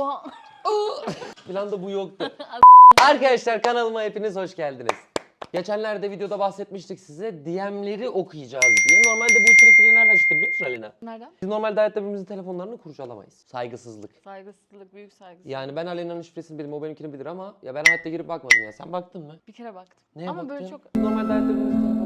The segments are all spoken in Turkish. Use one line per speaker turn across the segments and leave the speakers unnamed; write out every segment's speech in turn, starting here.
Oha.
Planda bu yoktu. Arkadaşlar kanalıma hepiniz hoş geldiniz. Geçenlerde videoda bahsetmiştik size DM'leri okuyacağız diye. Normalde bu içerik fikri nereden çıktı biliyor musun Alina?
Nereden?
Biz normalde hayatta birbirimizin telefonlarını kurcalamayız. Saygısızlık.
Saygısızlık, büyük saygısızlık.
Yani ben Alena'nın şifresini bilirim, o benimkini bilir ama ya ben hayatta girip bakmadım ya. Sen baktın mı?
Bir kere baktım.
Neye
Ama böyle
baktın?
çok...
Normalde hayatta birbirimizin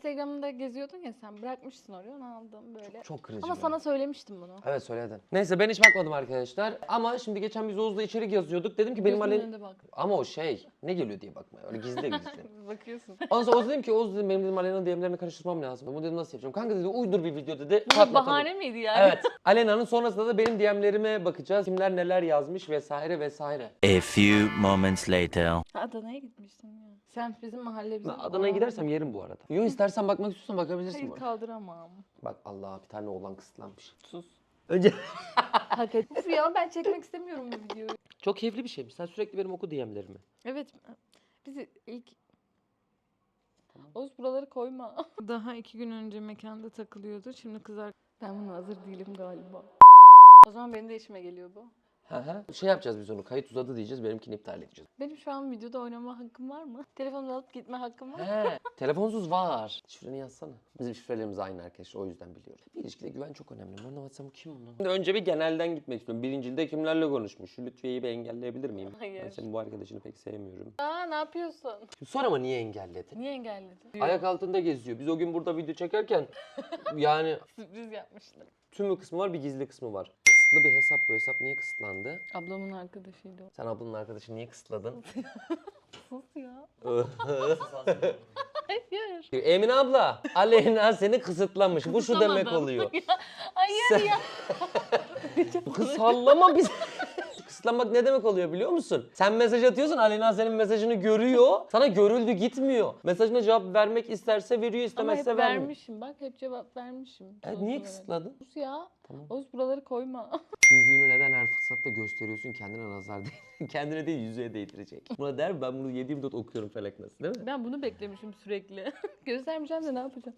Instagram'da geziyordun ya sen bırakmışsın oraya onu aldım böyle.
Çok kırıcı.
Ama
bu.
sana söylemiştim bunu.
Evet söyledin. Neyse ben hiç bakmadım arkadaşlar. Ama şimdi geçen biz Oğuz'la içerik yazıyorduk. Dedim ki benim
bak.
Ama o şey ne geliyor diye bakmaya. Öyle gizli gizli.
Bakıyorsun.
Ondan sonra Oğuz dedim ki Oğuz dedim benim dedim Alena'nın DM'lerini karıştırmam lazım. Bunu dedim nasıl yapacağım? Kanka dedi uydur bir video dedi.
Bu bahane miydi yani?
Evet. Alena'nın sonrasında da benim DM'lerime bakacağız. Kimler neler yazmış vesaire vesaire.
A few moments later.
Adana'ya gitmiştim ya. Sen bizim mahalle bizim.
Adana'ya gidersem yerim bu arada. Yo istersen bakmak istiyorsan bakabilirsin
Hayır
bu arada.
kaldıramam.
Bak Allah bir tane oğlan kısıtlanmış.
Sus.
Önce
Hak et. Uf ya ben çekmek istemiyorum bu videoyu.
çok keyifli bir şeymiş. Sen sürekli benim oku DM'lerimi.
Evet. Bizi ilk Oğuz buraları koyma. Daha iki gün önce mekanda takılıyordu. Şimdi kızar. Ben buna hazır değilim galiba. O zaman benim de işime geliyor bu.
Hı hı. Şey yapacağız biz onu. Kayıt uzadı diyeceğiz. Benimkini iptal edeceğiz.
Benim şu an videoda oynama hakkım var mı? Telefonumu alıp gitme hakkım var mı?
He. Telefonsuz var. Şifreni yazsana. Bizim şifrelerimiz aynı arkadaşlar. O yüzden biliyorum. Bir ilişkide güven çok önemli. Ben anlamatsam kim bunu? Şimdi önce bir genelden gitmek istiyorum. Birincilde kimlerle konuşmuş? Şu Lütfiye'yi bir engelleyebilir miyim?
Hayır.
Ben senin bu arkadaşını pek sevmiyorum.
Aa ne yapıyorsun?
Sor ama niye engelledin?
Niye engelledin?
Ayak altında geziyor. Biz o gün burada video çekerken yani
Sürpriz yapmıştım.
tümü kısmı var bir gizli kısmı var. Kısıtlı bir hesap bu. Hesap niye kısıtlandı?
Ablamın arkadaşıydı o.
Sen ablanın arkadaşını niye kısıtladın?
Sus ya. Hayır.
Emine abla, Aleyna seni kısıtlamış. Bu şu demek
Kısıtlamadım.
oluyor.
Hayır
Sen-
ya.
Kız sallama biz. Kısıtlamak ne demek oluyor biliyor musun? Sen mesaj atıyorsun Aleyna senin mesajını görüyor. Sana görüldü gitmiyor. Mesajına cevap vermek isterse veriyor
Ama hep
istemezse vermiyor.
vermişim. Bak hep cevap vermişim.
E, niye
olarak.
kısıtladın?
Sus ya.
Tamam.
Oğuz buraları koyma.
Yüzüğünü neden her fırsatta gösteriyorsun kendine nazar değil. Kendine değil yüzüğe değdirecek. Buna der ben bunu 7-24 okuyorum felak nasıl değil mi?
Ben bunu beklemişim sürekli. Göstermeyeceğim de ne yapacağım?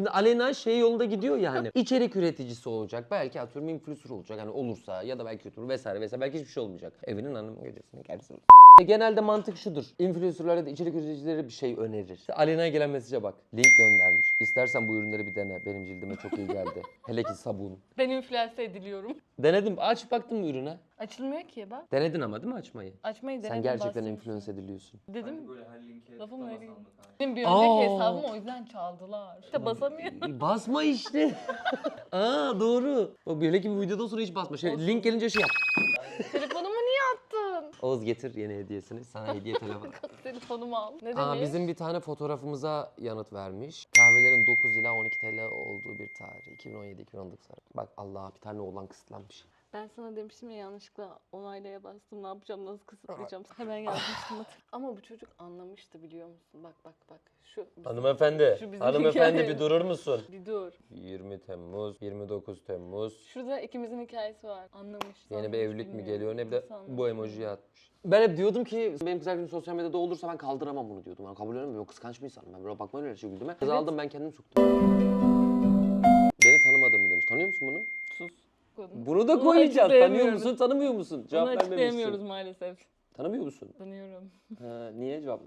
Şimdi Aleyna şey yolunda gidiyor yani. İçerik üreticisi olacak. Belki atıyorum influencer olacak. Yani olursa ya da belki YouTuber vesaire vesaire. Belki hiçbir şey olmayacak. Evinin hanım gecesinin kendisi olur. Genelde mantık şudur. Influencerlar ya da içerik üreticileri bir şey önerir. İşte Aleyna'ya gelen mesaja bak. Link göndermiş. İstersen bu ürünleri bir dene. Benim cildime çok iyi geldi. Hele ki sabun.
Ben influencer ediliyorum.
Denedim. Aç baktın mı ürüne?
Açılmıyor ki bak.
Denedin ama değil mi açmayı?
Açmayı denedim.
Sen gerçekten
bastım.
influence ediliyorsun.
Dedim.
Böyle her linke
Lafım
kanka.
Benim bir önceki
Aa.
hesabımı o yüzden çaldılar. İşte basamıyorum.
Basma işte. Aa doğru. O böyle ki bir videodan sonra hiç basma. Şey, link gelince şey yap. Oğuz getir yeni hediyesini. Sana hediye telefon.
Telefonumu al. Ne
Aa,
demek?
bizim bir tane fotoğrafımıza yanıt vermiş. Kahvelerin 9 ila 12 TL olduğu bir tarih. 2017-2019 arası. Bak Allah bir tane oğlan kısıtlanmış.
Ben sana demiştim ya yanlışlıkla onaylaya bastım. Ne yapacağım, nasıl kısıtlayacağım? Hemen yazmıştım. Ama bu çocuk anlamıştı biliyor musun? Bak bak bak. Şu bizim-
Hanımefendi,
Şu bizim
hanımefendi
hikaye.
bir durur musun?
Bir dur.
20 Temmuz, 29 Temmuz.
Şurada ikimizin hikayesi var. Anlamış.
Yeni bir
anlamış,
evlilik mi
bilmiyorum.
geliyor ne bir de
Nasıl anlamış
bu emojiyi atmış. Ben hep diyordum ki benim kız arkadaşım sosyal medyada olursa ben kaldıramam bunu diyordum. Ben kabul edemiyorum. Kıskanç bir insanım ben. Böyle bakmayın öyle şey güldüme. Kız
Evet.
aldım ben kendim soktum. Beni tanımadığımı demiş. Tanıyor musun bunu?
Sus.
Bunu da
Bunu
koyacağız. Tanıyor
açıklayamıyoruz.
musun, tanımıyor musun? Cevap
Bunu
vermemişsin.
açıklayamıyoruz maalesef.
Tanımıyor musun?
Tanıyorum.
Ha, niye cevap?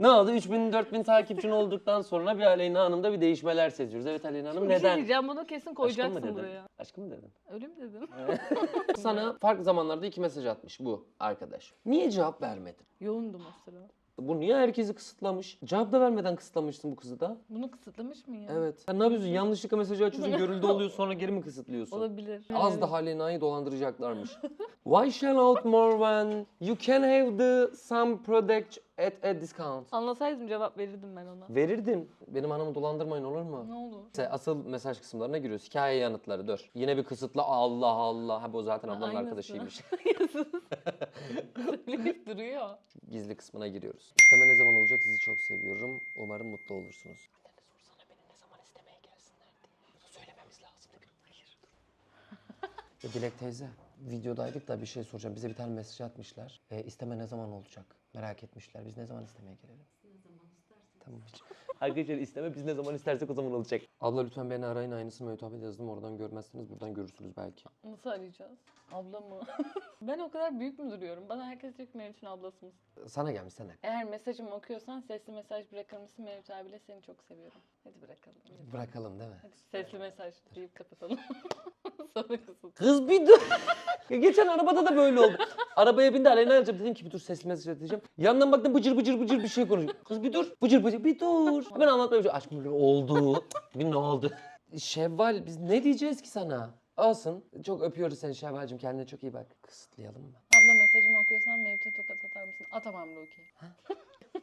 Ne oldu? 3000 4000 takipçin olduktan sonra bir Aleyna Hanım'da bir değişmeler seziyoruz. Evet Aleyna Hanım
Bir şey
neden?
diyeceğim bunu kesin
Aşkım mı
koyacaksın
dedin?
buraya.
Aşkım mı dedin?
Öyle mi dedim?
Sana farklı zamanlarda iki mesaj atmış bu arkadaş. Niye cevap vermedin?
Yoğundum o sıra.
Bu niye herkesi kısıtlamış? Cevap da vermeden kısıtlamışsın bu kızı da.
Bunu kısıtlamış mı ya?
Evet. Sen ne yapıyorsun? Yanlışlıkla mesajı açıyorsun, görüldü oluyor sonra geri mi kısıtlıyorsun?
Olabilir.
Az daha Aleyna'yı dolandıracaklarmış. Why shell out more when you can have the some product at a discount?
Anlasaydım cevap verirdim ben ona.
Verirdin. Benim hanımı dolandırmayın olur mu?
Ne olur?
Asıl mesaj kısımlarına giriyoruz. Hikaye yanıtları dur. Yine bir kısıtla Allah Allah. Ha bu zaten ablanın
Aynısı.
arkadaşıymış.
Söyleyip duruyor.
Gizli kısmına giriyoruz. İsteme ne zaman olacak sizi çok seviyorum. Umarım mutlu olursunuz. Annene sorsana beni ne zaman istemeye gelsinler diye. Bunu söylememiz lazım. Hayır Dilek teyze videodaydık da bir şey soracağım. Bize bir tane mesaj atmışlar. E, isteme ne zaman olacak? Merak etmişler. Biz ne zaman istemeye gelelim? Ne zaman istersen. Tamam hiç. Arkadaşlar isteme biz ne zaman istersek o zaman olacak. Abla lütfen beni arayın aynısını Mehmet abi yazdım oradan görmezseniz buradan görürsünüz belki.
Nasıl arayacağız? Abla mı? ben o kadar büyük mü duruyorum? Bana herkes diyor ki Mevlüt'ün ablası mısın?
Sana gelmiş sana.
Eğer mesajımı okuyorsan sesli mesaj bırakır mısın Mevlüt abiyle seni çok seviyorum. Hadi bırakalım.
Bırakalım değil mi?
Hadi sesli mesaj deyip kapatalım.
Kız bir dur. Ya Geçen arabada da böyle oldu. Arabaya bindi Aleyna alacağım. Dedim ki bir dur sesli mesaj atacağım. Yandan baktım bıcır bıcır bıcır bir şey konuşuyor. Kız bir dur. Bıcır bıcır bir dur. Hemen anlatmaya başladım. Aşkım böyle oldu. Bir ne oldu? Şevval biz ne diyeceğiz ki sana? Olsun. Çok öpüyoruz seni Şevval'cim. Kendine çok iyi bak. Kısıtlayalım mı?
Abla mesajımı okuyorsan Mevlüt'e tokat atar mısın? Atamam Loki.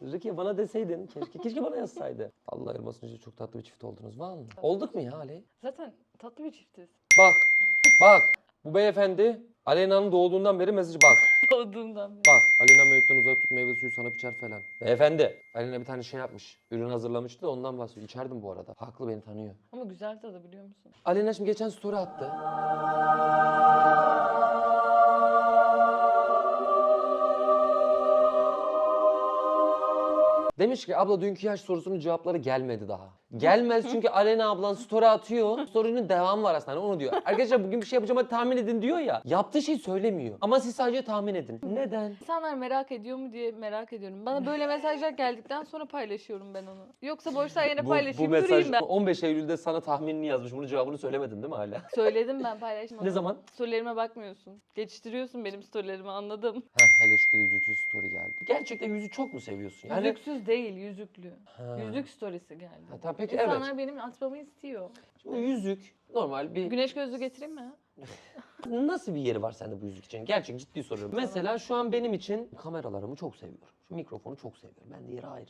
Rukiye bana deseydin keşke. Keşke bana yazsaydı. Allah ayırmasın çok tatlı bir çift oldunuz. Mı? Olduk mu ya Ali?
Zaten tatlı bir çiftiz.
Bak. Bak. Bu beyefendi Aleyna'nın doğduğundan beri mesajı bak.
Doğduğumdan beri.
Bak Alena Mevlüt'ten uzak tut meyve suyu sana içer falan. Beyefendi Alena bir tane şey yapmış. Ürün hazırlamıştı da ondan bahsediyor. İçerdim bu arada. Haklı beni tanıyor.
Ama güzel tadı biliyor musun?
Alena şimdi geçen story attı. Demiş ki abla dünkü yaş sorusunun cevapları gelmedi daha. Gelmez çünkü Alena ablan story atıyor. Story'nin devamı var aslında hani onu diyor. Arkadaşlar bugün bir şey yapacağım hadi tahmin edin diyor ya. Yaptığı şeyi söylemiyor. Ama siz sadece tahmin edin. Neden?
İnsanlar merak ediyor mu diye merak ediyorum. Bana böyle mesajlar geldikten sonra paylaşıyorum ben onu. Yoksa boşver yine paylaşayım durayım ben.
15 Eylül'de sana tahminini yazmış. Bunun cevabını söylemedin değil mi hala?
Söyledim ben paylaşmadım.
Ne zaman?
Storylerime bakmıyorsun. Geçiştiriyorsun benim storylerimi anladım.
Heh, hele şükür yüzüksüz story geldi. Gerçekten yüzü çok mu seviyorsun? Yani
Yüzüksüz değil yüzüklü.
Ha.
Yüzük storysi geldi.
Ha, tamam, peki
İnsanlar
evet.
benim atmamı istiyor.
Bu yüzük normal bir
Güneş gözlüğü getireyim mi?
nasıl bir yeri var sende bu yüzük için? Gerçek ciddi soruyorum. Mesela şu an benim için kameralarımı çok seviyorum. Şu mikrofonu çok seviyorum. Ben de yeri ayrı.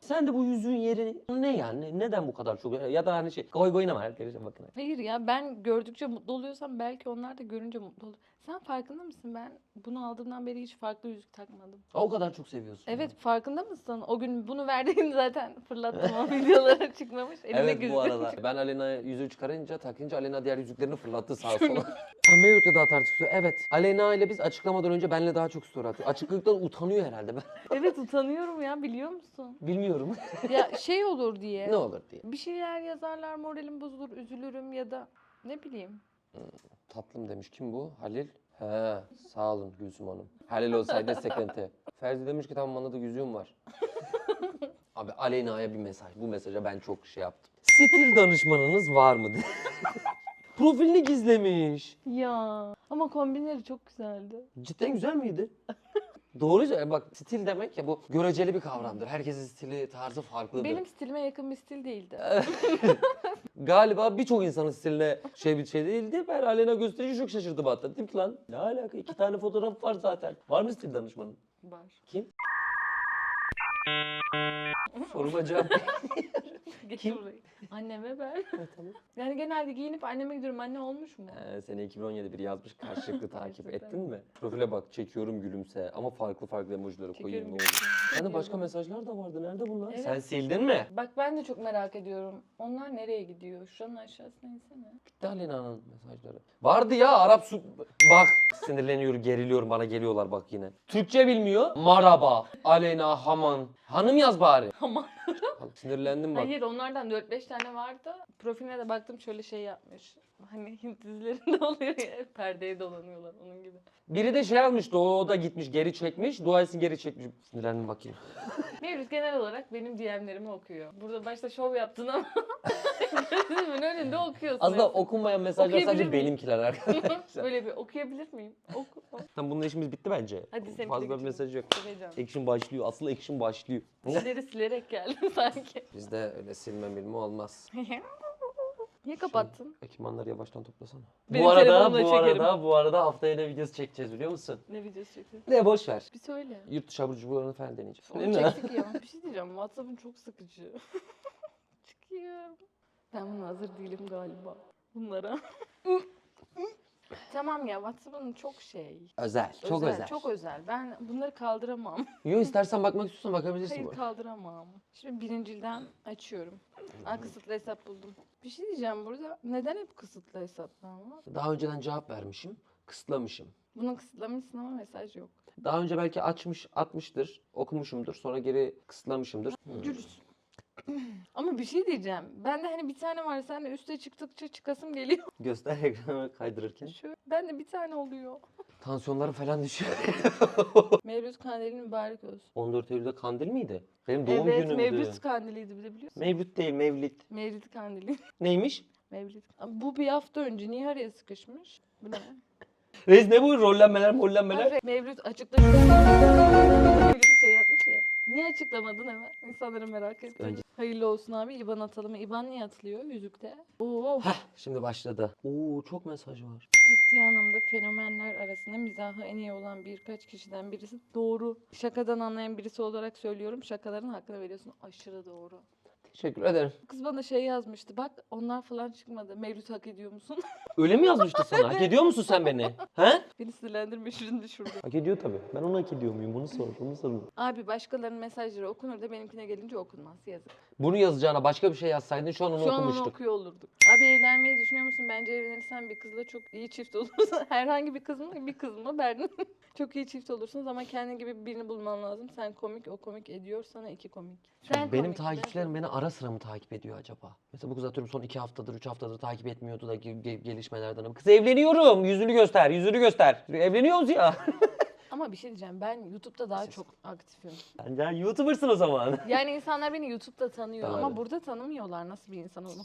Sen de bu yüzüğün yeri ne yani? Neden bu kadar çok? Ya da hani şey goy goyuna mı arkadaşlar bakın.
Hayır ya ben gördükçe mutlu oluyorsam belki onlar da görünce mutlu olur. Sen farkında mısın? Ben bunu aldığımdan beri hiç farklı yüzük takmadım.
Ha, O kadar çok seviyorsun.
Evet farkında mısın? O gün bunu verdiğin zaten fırlattım o videolara çıkmamış. Elimde
Evet bu
gözlük.
arada. Ben Alena'ya yüzüğü çıkarınca takınca Alena diğer yüzüklerini fırlattı sağa sola. Ha, Mevlüt'le daha tartışıyor. Evet. Alena ile biz açıklamadan önce benle daha çok story atıyor. Açıklıktan utanıyor herhalde. Ben
Evet utanıyorum ya biliyor musun?
bilmiyorum.
Ya şey olur diye.
ne olur diye.
Bir şeyler yazarlar moralim bozulur üzülürüm ya da ne bileyim.
Tatlım demiş. Kim bu? Halil. He, sağ olun Gülsüm Hanım. Halil olsaydı sekente. Ferdi demiş ki tamam bana da yüzüğüm var. Abi Aleyna'ya bir mesaj. Bu mesaja ben çok şey yaptım. Stil danışmanınız var mı? Profilini gizlemiş.
Ya ama kombinleri çok güzeldi.
Cidden güzel miydi? Doğru. Bak stil demek ya bu göreceli bir kavramdır. Herkesin stili, tarzı farklıdır.
Benim stilime yakın bir stil değildi.
Galiba birçok insanın stiline şey bir şey değildi. Ben Alena gösterici çok şaşırdım hatta. Dedim ki lan ne alaka? İki tane fotoğraf var zaten. Var mı stil danışmanın?
Var.
Kim? Soruma cevap.
Geç
Kim?
orayı. Annem ve ben.
Evet, tamam.
Yani genelde giyinip anneme gidiyorum anne olmuş mu?
Ee, sene 2017 bir yazmış karşılıklı takip ettin mi? Profile bak çekiyorum gülümse ama farklı farklı emojileri koyayım ne
Çekiyorum.
olur. Sende başka mesajlar da vardı. Nerede bunlar?
Evet.
Sen sildin mi?
Bak ben de çok merak ediyorum. Onlar nereye gidiyor? Şuranın aşağısına insene.
Gitti Alena'nın mesajları. Vardı ya Arap su... Bak sinirleniyorum, geriliyorum bana geliyorlar bak yine. Türkçe bilmiyor. Maraba, Alena, Haman. Hanım yaz bari.
Ama
Bak, Sinirlendim bak.
hayır onlardan 4-5 tane vardı. Profiline de baktım şöyle şey yapmış. Hani Hint dizilerinde oluyor ya perdeye dolanıyorlar onun gibi.
Biri de şey almıştı o da gitmiş geri çekmiş. Duasını geri çekmiş. Sinirlendim bakayım.
Mevlüt genel olarak benim DM'lerimi okuyor. Burada başta şov yaptın ama gözümün önünde okuyorsun.
Aslında
hepsini.
okunmayan mesajlar sadece
miyim?
benimkiler arkadaşlar.
Böyle bir okuyabilir miyim? Oku.
Tamam bununla işimiz bitti bence.
Hadi de
Fazla bir mesaj yok.
Heyecanlı.
Action başlıyor. Asıl action başlıyor.
İşleri silerek geldim sanki.
Bizde öyle silme milme olmaz.
Niye kapattın?
Ekipmanları yavaştan toplasana.
Benim
bu arada bu
çekerim.
arada bu arada haftaya ne videosu çekeceğiz biliyor musun?
Ne videosu çekiyorsun?
Ne boş ver.
Bir söyle.
Yurt dışı abur cuburlarını falan deneyeceğiz.
Onu çektik ya. Bir şey diyeceğim. WhatsApp'ın çok sıkıcı. Çıkıyor. Ben buna hazır değilim galiba. Bunlara. Tamam ya WhatsApp'ın çok şey.
Özel. Çok özel.
Çok özel. Ben bunları kaldıramam.
Yo istersen bakmak istiyorsan bakabilirsin.
Hayır
bu.
kaldıramam. Şimdi birincilden açıyorum. Aa, kısıtlı hesap buldum. Bir şey diyeceğim burada. Neden hep kısıtlı hesaplanma?
Daha önceden cevap vermişim. Kısıtlamışım.
Bunu kısıtlamışsın ama mesaj yok.
Daha önce belki açmış, atmıştır, okumuşumdur. Sonra geri kısıtlamışımdır. Hmm.
Ama bir şey diyeceğim. Ben de hani bir tane var sen de üste çıktıkça çıkasım geliyor.
Göster ekranı kaydırırken.
Şu, ben de bir tane oluyor.
Tansiyonları falan düşüyor.
Mevlüt kandilin mübarek olsun.
14 Eylül'de kandil miydi? Benim doğum
evet
günümdü.
Mevlüt kandiliydi bir de biliyorsun.
Mevlüt değil Mevlit.
Mevlüt kandili.
Neymiş?
Mevlüt. Ama Bu bir hafta önce niye araya sıkışmış? Bu ne?
Reis ne bu rollenmeler mollenmeler?
Abi, Mevlüt açıkla. Mevlüt şey yapmış ya. Niye açıklamadın hemen? İnsanların merak etti.
Önce-
Hayırlı olsun abi. İban atalım. İban niye atılıyor yüzükte? Oo.
Heh şimdi başladı. Oo çok mesaj var.
Ciddi anlamda fenomenler arasında mizahı en iyi olan birkaç kişiden birisi doğru. Şakadan anlayan birisi olarak söylüyorum. Şakaların hakkını veriyorsun. Aşırı doğru.
Teşekkür ederim.
Kız bana şey yazmıştı. Bak onlar falan çıkmadı. Mevlüt hak ediyor musun?
Öyle mi yazmıştı sana? Hak ediyor musun sen beni? He?
Beni sinirlendirme şurada.
Hak ediyor tabii. Ben onu hak ediyor muyum? Bunu sor. Bunu sor.
Abi başkalarının mesajları okunur da benimkine gelince okunmaz. Yazık.
Bunu yazacağına başka bir şey yazsaydın şu an onu
Şu an onu
okumuştuk.
okuyor olurduk. Abi evlenmeyi düşünüyor musun? Bence evlenirsen bir kızla çok iyi çift olursun. Herhangi bir kız mı? Bir kız mı? Ben çok iyi çift olursunuz ama kendin gibi birini bulman lazım. Sen komik, o komik ediyor. Sana iki komik. Sen
Benim
komik, ben
takipçilerim beni ara sıra mı takip ediyor acaba? Mesela bu kız atıyorum son iki haftadır, üç haftadır takip etmiyordu da ge- ge- gelişmelerden. Kız evleniyorum. Yüzünü göster, yüzünü göster. Evleniyoruz ya.
Ama bir şey diyeceğim. Ben YouTube'da daha çok aktifim.
Sen YouTuber'sın o zaman.
Yani insanlar beni YouTube'da tanıyor ama burada tanımıyorlar. Nasıl bir insan olduğunu.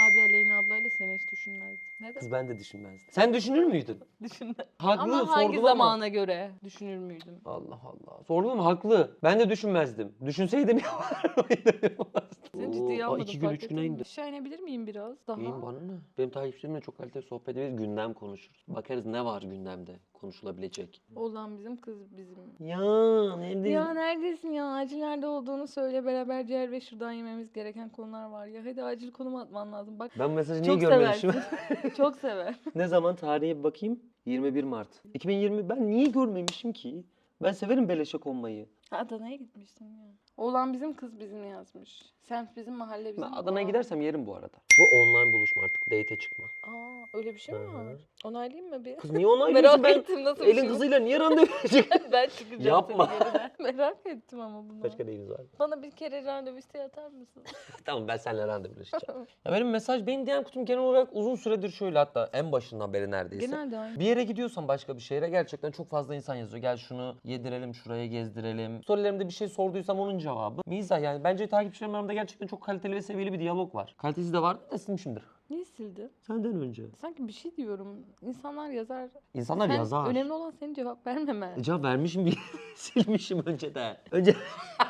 Abi Aleyna ablayla seni hiç düşünmezdim. Neden?
Kız ben de düşünmezdim. Sen düşünür müydün?
Düşünmem.
Haklı
Ama hangi
sordum ama.
zamana göre düşünür müydüm?
Allah Allah. Sordum ama haklı. Ben de düşünmezdim. Düşünseydim yapar mıydım?
Seni ciddiye
Oo,
almadım.
iki gün,
fark
üç
ettin
güne
mi?
indi.
Aşağı inebilir miyim biraz daha?
İyiyim bana ne? Benim takipçilerimle çok kaliteli sohbet ederiz. Gündem konuşuruz. Bakarız ne var gündemde konuşulabilecek.
Olan bizim kız bizim.
Ya neredeyim?
Ya neredesin ya? Acil nerede olduğunu söyle. Beraber ciğer ve şuradan yememiz gereken konular var ya. Hadi acil konum atman lazım. Bak
Ben mesajı niye görmemişim?
çok sever.
ne zaman tarihe bir bakayım? 21 Mart. 2020 ben niye görmemişim ki? Ben severim beleşe konmayı.
Adana'ya gitmiştim ya. Oğlan bizim kız bizim yazmış. Semt bizim mahalle bizim.
Ben Adana'ya
Aa.
gidersem yerim bu arada. Bu online buluşma artık. Date'e çıkma.
Aa öyle bir şey mi
Hı hı.
var? Onaylayayım mı bir?
Kız niye onaylıyorsun?
Merak
Ben
ettim nasıl bir
elin
şey.
kızıyla niye randevu verecek?
ben çıkacağım
Yapma.
senin yerine. Merak ettim ama bunu.
Başka neyiniz var?
Bana bir kere randevu isteği atar mısın?
tamam ben seninle randevulaşacağım. ya benim mesaj, benim DM kutum genel olarak uzun süredir şöyle hatta en başından beri neredeyse.
Genelde aynı.
Bir yere gidiyorsan başka bir şehre gerçekten çok fazla insan yazıyor. Gel şunu yedirelim, şuraya gezdirelim. Storylerimde bir şey sorduysam onun cevabı. Mizah yani. Bence takipçilerim aramda gerçekten çok kaliteli ve seviyeli bir diyalog var. Kalitesi de vardı da silmişimdir.
Niye sildi?
Senden önce.
Sanki bir şey diyorum. İnsanlar yazar.
İnsanlar
Sen-
yazar.
Önemli olan senin cevap vermemen.
E, Cevap vermişim bir silmişim önceden. Önce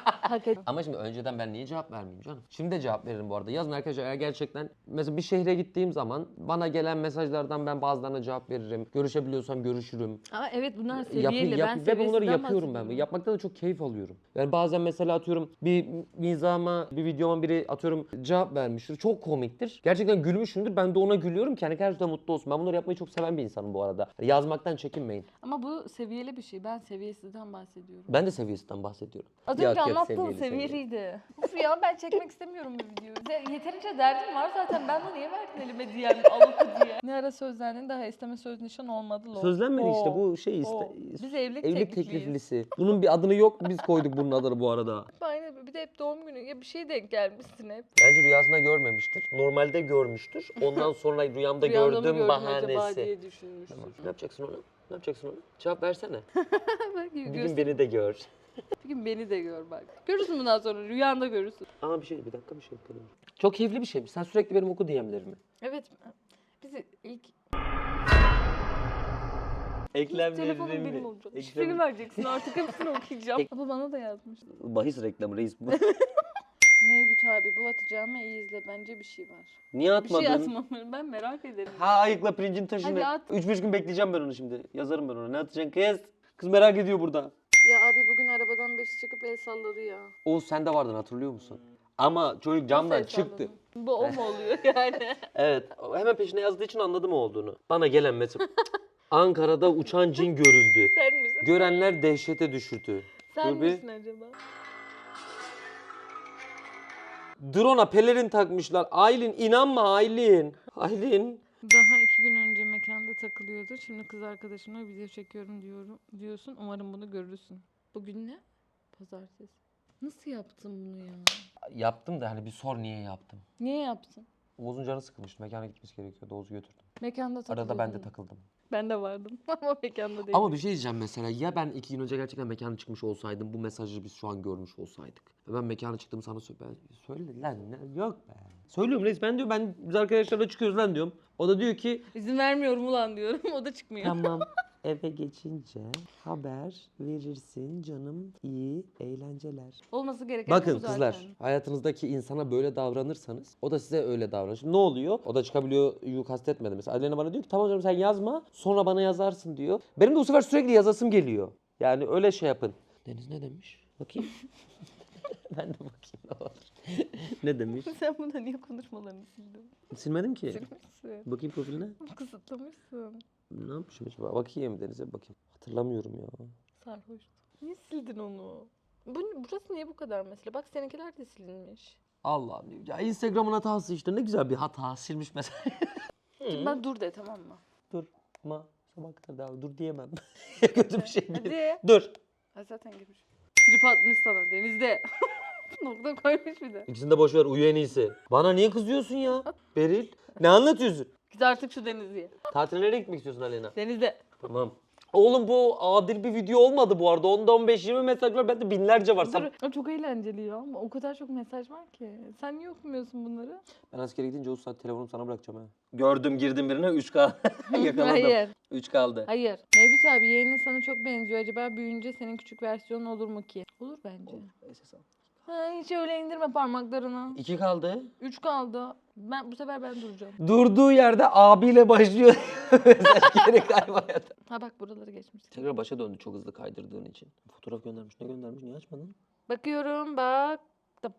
Hak et.
Ama şimdi önceden ben niye cevap vermeyeyim canım? Şimdi de cevap veririm bu arada. Yazın arkadaşlar eğer gerçekten mesela bir şehre gittiğim zaman bana gelen mesajlardan ben bazılarına cevap veririm. Görüşebiliyorsam görüşürüm.
Ama evet bunlar
Yap-
seviyeli.
yap-
ben
ve bunları yapıyorum ben.
bahsediyorum.
Yapmakta da çok keyif alıyorum. Yani bazen mesela atıyorum bir mizahıma, bir videoma biri atıyorum cevap vermiştir. Çok komiktir. Gerçekten gülmüşümdür. Ben de ona gülüyorum ki hani gerçekten mutlu olsun. Ben bunları yapmayı çok seven bir insanım bu arada. Hani yazmaktan çekinmeyin.
Ama bu seviyeli bir şey. Ben seviyesizden bahsediyorum.
Ben de seviyesinden bahsediyorum.
Az önce anlattığın
seviyeli, seviyeli.
seviyeliydi. Of ya ben çekmek istemiyorum bu videoyu. De- Yeterince derdim var zaten. Ben de niye verdin elime diyen alıkı diye. Ne ara sözlendin daha isteme söz nişan olmadı lo.
Sözlenmedi işte bu şey işte.
oo. Biz evlilik,
Evlilik
teklifliyiz.
tekliflisi. Bunun bir adını yok. Biz koyduk bunun adını bu arada.
Aynen bir de hep doğum günü ya bir şey denk gelmişsin hep.
Bence rüyasında görmemiştir. Normalde görmüştür. Ondan sonra rüyamda
Rüyamda mı
gördüm
acaba
bahanesi.
diye düşünmüştür.
Ne yapacaksın onu? Ne yapacaksın onu? Cevap versene.
Bak,
Bir
göster-
gün beni de gör.
bir gün beni de gör bak. Görürsün bundan sonra rüyanda görürsün.
Ama bir şey bir dakika bir şey yapalım. Çok keyifli bir şey. Sen sürekli benim oku DM'lerimi.
Evet. Bizi ilk
Eklemlerimi.
telefonum benim olacak. Şifreni vereceksin artık hepsini okuyacağım. Bu bana da yazmış.
Bahis reklamı reis bu.
Mevlüt abi bu atacağıma iyi izle bence bir şey var.
Niye
Bir
atmadın?
şey atmam ben merak ederim.
Ha ayıkla pirincin taşını.
Hadi at.
3-5 gün bekleyeceğim ben onu şimdi. Yazarım ben ona. Ne atacaksın kız? Kız merak ediyor burada.
Ya abi bugün arabadan birisi çıkıp el salladı ya.
Oğuz sen de vardın hatırlıyor musun? Ama çocuk camdan
Nasıl el
çıktı.
salladı? Bu o mu oluyor yani?
Evet. Hemen peşine yazdığı için anladım o olduğunu. Bana gelen mesaj. Ankara'da uçan cin görüldü.
Sen misin?
Görenler dehşete düşürdü.
Sen
Dur bir.
misin acaba?
Drone'a pelerin takmışlar. Aylin inanma Aylin. Aylin.
Daha iki gün önce mekanda takılıyordu. Şimdi kız arkadaşımla video çekiyorum diyorum diyorsun. Umarım bunu görürsün. Bugün ne? Pazartesi. Nasıl yaptın bunu ya?
Yaptım da hani bir sor niye yaptım.
Niye yaptın?
Oğuz'un canı sıkılmıştı. Mekana gitmesi gerekiyordu. Oğuz'u götürdüm.
Mekanda takılıyordun.
Arada ben de takıldım.
Ben de vardım ama mekanda değil.
Ama bir şey diyeceğim mesela ya ben iki gün önce gerçekten mekana çıkmış olsaydım bu mesajı biz şu an görmüş olsaydık. Ve ben mekana çıktım sana söyle. Ben, söyle lan ne- yok be. Söylüyorum reis ben diyor ben biz arkadaşlarla çıkıyoruz lan diyorum. O da diyor ki
İzin vermiyorum ulan diyorum. O da çıkmıyor.
tamam eve geçince haber verirsin canım iyi eğlenceler.
Olması gereken bu
Bakın
zaten.
kızlar hayatınızdaki insana böyle davranırsanız o da size öyle davranır. Şimdi ne oluyor? O da çıkabiliyor yu kastetmedi mesela. Alena bana diyor ki tamam canım sen yazma sonra bana yazarsın diyor. Benim de bu sefer sürekli yazasım geliyor. Yani öyle şey yapın. Deniz ne demiş? Bakayım. ben de bakayım ne olur. ne demiş?
Sen burada niye konuşmalarını sildin?
Silmedim ki.
Silmişsin.
Bakayım profiline.
Kısıtlamışsın.
Ne yapmışım acaba? Bakayım Deniz'e bakayım. Hatırlamıyorum ya.
Sarhoş. Niye sildin onu? Bu, burası niye bu kadar mesela? Bak seninkiler de silinmiş.
Allah'ım ya Instagram'ın hatası işte ne güzel bir hata silmiş mesela.
Ben dur de tamam mı?
Dur. Ma. Sabah kadar daha dur diyemem. Kötü bir şey değil.
Hadi.
Dur.
Ha, zaten girmiş. Trip atmış sana denizde. Nokta koymuş bir de.
İkisini de boş ver uyu en iyisi. Bana niye kızıyorsun ya? Beril. Ne anlatıyorsun?
Git artık şu denize.
Tatile nereye gitmek istiyorsun Alena?
Denizde.
Tamam. Oğlum bu adil bir video olmadı bu arada. Onda 15-20 mesaj var. Bende binlerce var. Sen...
Dur, çok eğlenceli ya ama o kadar çok mesaj var ki. Sen niye okumuyorsun bunları?
Ben askere gidince o saat telefonumu sana bırakacağım ha. Gördüm girdim birine 3 kaldı. Yakaladım.
Hayır.
3 kaldı.
Hayır. Mevlüt abi yeğenin sana çok benziyor. Acaba büyüyünce senin küçük versiyonun olur mu ki? Olur bence. Ha, hiç öyle indirme parmaklarını.
2 kaldı.
Üç kaldı. Ben bu sefer ben duracağım.
Durduğu yerde abiyle başlıyor. Geri kaymaya.
Ha bak buraları geçmiş.
Tekrar başa döndü çok hızlı kaydırdığın için. Fotoğraf göndermiş. Ne göndermiş? Niye açmadın?
Bakıyorum baktım.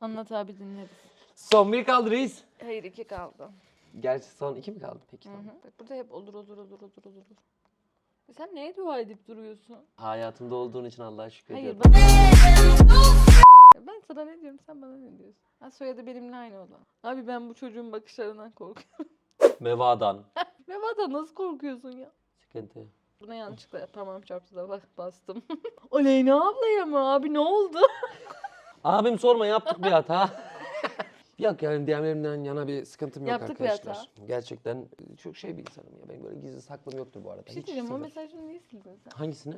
Anlat abi dinleriz.
Son bir kaldı reis.
Hayır iki kaldı.
Gerçi son iki mi kaldı peki?
Hı
tamam.
hı. Bak burada hep olur olur olur olur olur. E Sen neye dua edip duruyorsun?
Hayatımda olduğun için Allah'a şükür
Hayır
ediyorum.
bak. Ben sana ne diyorum sen bana ne diyorsun? Ha soyadı benimle aynı olan. Abi ben bu çocuğun bakışlarından korkuyorum.
Mevadan.
Mevada nasıl korkuyorsun ya?
Sıkıntı.
Buna yanlışlıkla parmağım çarptı da bak bastım. Aleyna ablaya mı abi ne oldu?
Abim sorma yaptık bir hata. yok yani DM'lerimden yana bir sıkıntım yok
Yaptık bir
arkadaşlar.
hata.
Gerçekten çok şey bir insanım ya. Benim böyle gizli saklım yoktur bu arada.
Bir şey
Hiç
diyeceğim o
sıfır.
mesajını niye sildin sen?
Hangisini?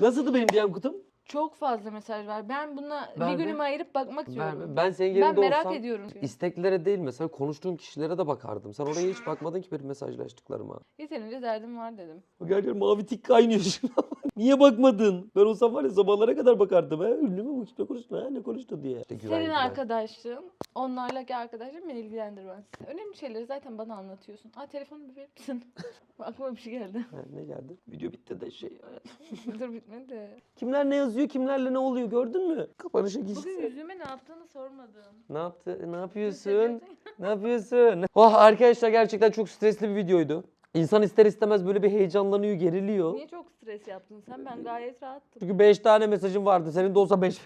Nasıldı benim DM kutum?
Çok fazla mesaj var. Ben buna
Ben
bir
de-
günümü ayırıp bakmak istiyorum.
Ben, ben senin
Ben
yerinde
merak
olsam
ediyorum.
isteklere değil mesela konuştuğun kişilere de bakardım. Sen oraya hiç bakmadın ki benim mesajlaştıklarıma.
Yeterince derdim var dedim.
Gerçekten mavi tik kaynıyor şimdi. Niye bakmadın? Ben olsam var ya sabahlara kadar bakardım. Ha, ünlü mü bu kimle konuştu? Ha, ne konuştu diye. İşte güven,
Senin
güven.
arkadaşlığın, onlarlaki arkadaşlığın beni ilgilendirmez. Önemli şeyleri zaten bana anlatıyorsun. Aa telefonu bir verir misin? Aklıma bir şey geldi.
Ha, ne geldi? Video bitti de şey.
Dur bitmedi.
Kimler ne yazıyor, kimlerle ne oluyor gördün mü? Kapanışa
Bugün
gitsin.
yüzüme ne yaptığını sormadım.
Ne yaptı? Ne yapıyorsun? Ne yapıyorsun? Oh arkadaşlar gerçekten çok stresli bir videoydu. İnsan ister istemez böyle bir heyecanlanıyor, geriliyor.
Niye çok stres yaptın sen? Ben gayet rahattım.
Çünkü 5 tane mesajım vardı. Senin de olsa 5.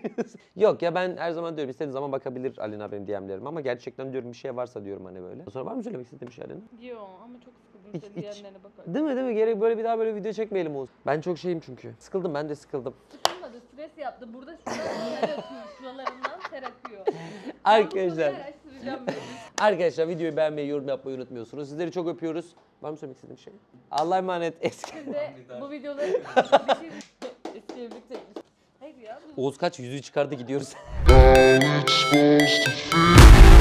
Yok ya ben her zaman diyorum istediğin zaman bakabilir Alina benim DM'lerim ama gerçekten diyorum bir şey varsa diyorum hani böyle. Sonra var mı söylemek istediğin bir şey Alina?
Yo ama çok diğerlerine bakarak.
Değil mi değil mi? Gerek böyle bir daha böyle video çekmeyelim Oğuz. Ben çok şeyim çünkü. Sıkıldım ben de sıkıldım.
Sıkılmadı stres yaptı. Burada şuradan ter akıyor. Şuralarından ter akıyor.
Arkadaşlar. Arkadaşlar videoyu beğenmeyi, yorum yapmayı unutmuyorsunuz. Sizleri çok öpüyoruz. Var mı söylemek istediğin şey? Allah'a emanet. Eski.
Siz de bu videoları bir şey... Eski evlilik teklifi. Hayır ya. bu-
Oğuz kaç yüzüğü çıkardı gidiyoruz.
All to